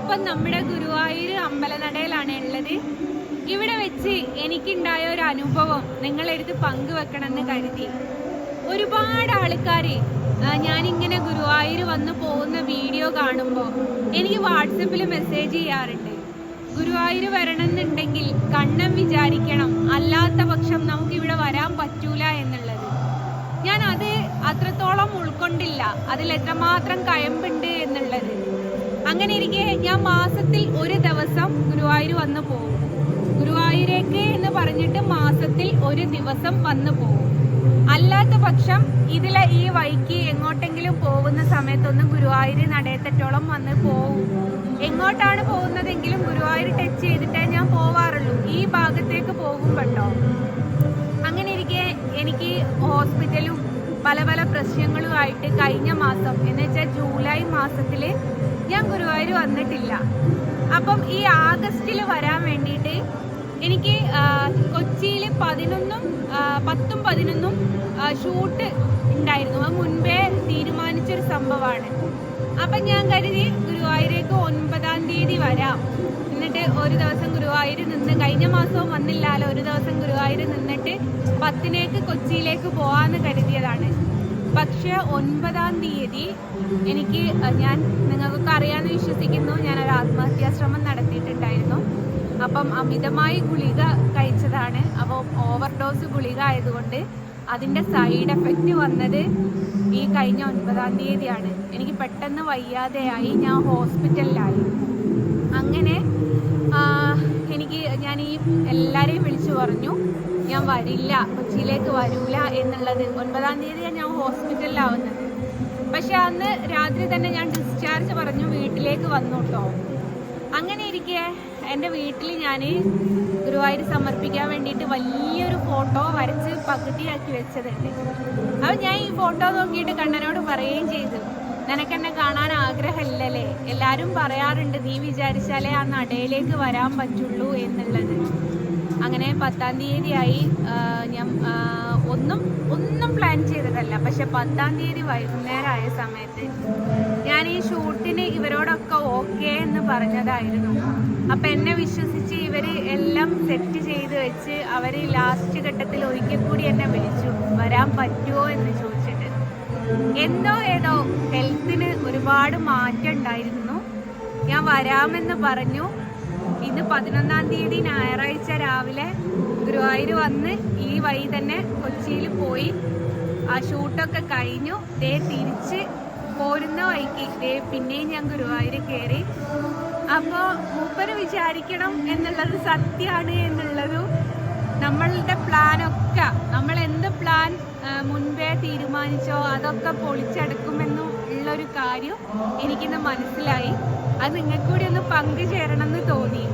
ഞാനിപ്പം നമ്മുടെ ഗുരുവായൂർ അമ്പലനടയിലാണ് ഉള്ളത്. ഇവിടെ വെച്ച് എനിക്കുണ്ടായ ഒരു അനുഭവം നിങ്ങളെടുത്ത് പങ്കുവെക്കണമെന്ന് കരുതി. ഒരുപാട് ആൾക്കാർ ഞാനിങ്ങനെ ഗുരുവായൂർ വന്ന് പോകുന്ന വീഡിയോ കാണുമ്പോൾ എനിക്ക് വാട്സപ്പിൽ മെസ്സേജ് ചെയ്യാറുണ്ട്. ഗുരുവായൂർ വരണമെന്നുണ്ടെങ്കിൽ കണ്ണം വിചാരിക്കണം. അല്ലാത്ത പക്ഷം നമുക്ക് ഇവിടെ വരാൻ പറ്റൂല എന്നുള്ളത്. ഞാൻ അത് അത്രത്തോളം ഉൾക്കൊണ്ടില്ല. അതിൽ എത്രമാത്രം കയമ്പുണ്ട് എന്നുള്ളത്. അങ്ങനെ ഇരിക്കെ ഞാൻ മാസത്തിൽ ഒരു ദിവസം ഗുരുവായൂർ വന്ന് പോകും. ഗുരുവായൂരേക്ക് എന്ന് പറഞ്ഞിട്ട് മാസത്തിൽ ഒരു ദിവസം വന്ന് പോകും. അല്ലാത്ത പക്ഷം ഇതിലെ ഈ വഴിക്ക് എങ്ങോട്ടെങ്കിലും പോകുന്ന സമയത്തൊന്നും ഗുരുവായൂർ നടയത്തറ്റോളം വന്ന് പോകും എങ്ങോട്ടാണ് പോകുന്നതെങ്കിലും ഗുരുവായൂർ ടച്ച് ചെയ്തിട്ടേ ഞാൻ പോവാറുള്ളൂ. ഈ ഭാഗത്തേക്ക് പോകുമ്പോട്ടോ അങ്ങനെ ഇരിക്കെ എനിക്ക് ഹോസ്പിറ്റലും പല പല പ്രശ്നങ്ങളുമായിട്ട് കഴിഞ്ഞ മാസം എന്ന് വെച്ചാൽ ജൂലൈ മാസത്തിൽ ഞാൻ ഗുരുവായൂർ വന്നിട്ടില്ല. അപ്പം ഈ ആഗസ്റ്റിൽ വരാൻ വേണ്ടിയിട്ട് എനിക്ക് കൊച്ചിയിൽ പതിനൊന്നും പത്തും പതിനൊന്നും ഷൂട്ട് ഉണ്ടായിരുന്നു. അത് മുൻപേ തീരുമാനിച്ചൊരു സംഭവമാണ്. അപ്പം ഞാൻ കരുതി ഗുരുവായൂരേക്ക് ഒൻപതാം തീയതി വരാം. എന്നിട്ട് ഒരു ദിവസം ഗുരുവായൂർ നിന്ന് കഴിഞ്ഞ മാസവും വന്നില്ലാലോ പത്തിനേക്ക് കൊച്ചിയിലേക്ക് പോവാന്ന് കരുതിയതാണ്. പക്ഷേ ഒൻപതാം തീയതി എനിക്ക് ഞാൻ നിങ്ങൾക്കൊക്കെ അറിയാമെന്ന് വിശ്വസിക്കുന്നു ഞാൻ ഒരു ആത്മഹത്യാ ശ്രമം നടത്തിയിട്ടുണ്ടായിരുന്നു. അപ്പം അമിതമായി ഗുളിക കഴിച്ചതാണ്. അപ്പോൾ ഓവർഡോസ് ഗുളിക ആയതുകൊണ്ട് അതിന്റെ സൈഡ് എഫക്റ്റ് വന്നത് ഈ കഴിഞ്ഞ ഒൻപതാം തീയതിയാണ്. എനിക്ക് പെട്ടെന്ന് വയ്യാതെയായി ഞാൻ ഹോസ്പിറ്റലിലായി. അങ്ങനെ എനിക്ക് ഞാൻ ഈ എല്ലാവരെയും വിളിച്ചു പറഞ്ഞു. ഞാൻ വരില്ല കൊച്ചിയിലേക്ക് വരൂല എന്നുള്ളത്. ഒൻപതാം തീയതിയാണ് ഞാൻ ഹോസ്പിറ്റലിലാവുന്നത്. പക്ഷെ അന്ന് രാത്രി തന്നെ ഞാൻ ഡിസ്ചാർജ് പറഞ്ഞു വീട്ടിലേക്ക് വന്നു കേട്ടോ. അങ്ങനെ ഇരിക്കെ എന്റെ വീട്ടിൽ ഞാൻ ഗുരുവായൂർ സമർപ്പിക്കാൻ വേണ്ടിയിട്ട് വലിയൊരു ഫോട്ടോ വരച്ച് പകുതിയാക്കി വെച്ചതുണ്ട്. അപ്പം ഞാൻ ഈ ഫോട്ടോ നോക്കിയിട്ട് കണ്ണനോട് പറയുകയും ചെയ്തു. നിനക്കെന്നെ കാണാൻ ആഗ്രഹമില്ലല്ലേ? എല്ലാവരും പറയാറുണ്ട് നീ വിചാരിച്ചാലേ ആ നടയിലേക്ക് വരാൻ പറ്റുള്ളൂ എന്നുള്ളത്. അങ്ങനെ പത്താം തീയതിയായി ഞാൻ ഒന്നും ഒന്നും പ്ലാൻ ചെയ്തതല്ല. പക്ഷെ പത്താം തീയതി വൈകുന്നേരമായ സമയത്ത് ഞാൻ ഈ ഷൂട്ടിന് ഇവരോടൊക്കെ ഓക്കെ എന്ന് പറഞ്ഞതായിരുന്നു. അപ്പൊ എന്നെ വിശ്വസിച്ച് ഇവർ എല്ലാം സെറ്റ് ചെയ്ത് വെച്ച് അവർ ലാസ്റ്റ് ഘട്ടത്തിൽ ഒരിക്കൽ കൂടി എന്നെ വിളിച്ചു. വരാൻ പറ്റുമോ എന്ന് ചോദിച്ചിട്ട്. എന്തോ ഏതോ ഹെൽത്തിന് ഒരുപാട് മാറ്റം ഉണ്ടായിരുന്നു. ഞാൻ വരാമെന്ന് പറഞ്ഞു. ഇന്ന് പതിനൊന്നാം തീയതി ഞായറാഴ്ച രാവിലെ ഗുരുവായൂർ വന്ന് ഈ വഴി തന്നെ കൊച്ചിയിൽ പോയി. ആ ഷൂട്ടൊക്കെ കഴിഞ്ഞു. ദേ തിരിച്ച് പോരുന്ന വഴിക്ക്. ദേ പിന്നെയും ഞാൻ ഗുരുവായൂർ കയറി. അപ്പോൾ മൂപ്പര് വിചാരിക്കണം എന്നുള്ളത് സത്യമാണ് എന്നുള്ളതും നമ്മളുടെ പ്ലാനൊക്കെ മുൻപേ തീരുമാനിച്ചോ? അതൊക്കെ പൊളിച്ചെടുക്കുമെന്നും ഉള്ളൊരു കാര്യം എനിക്കിന്ന് മനസ്സിലായി. അത് നിങ്ങൾക്ക് കൂടി ഒന്ന് പങ്കുചേരണം എന്ന് തോന്നി.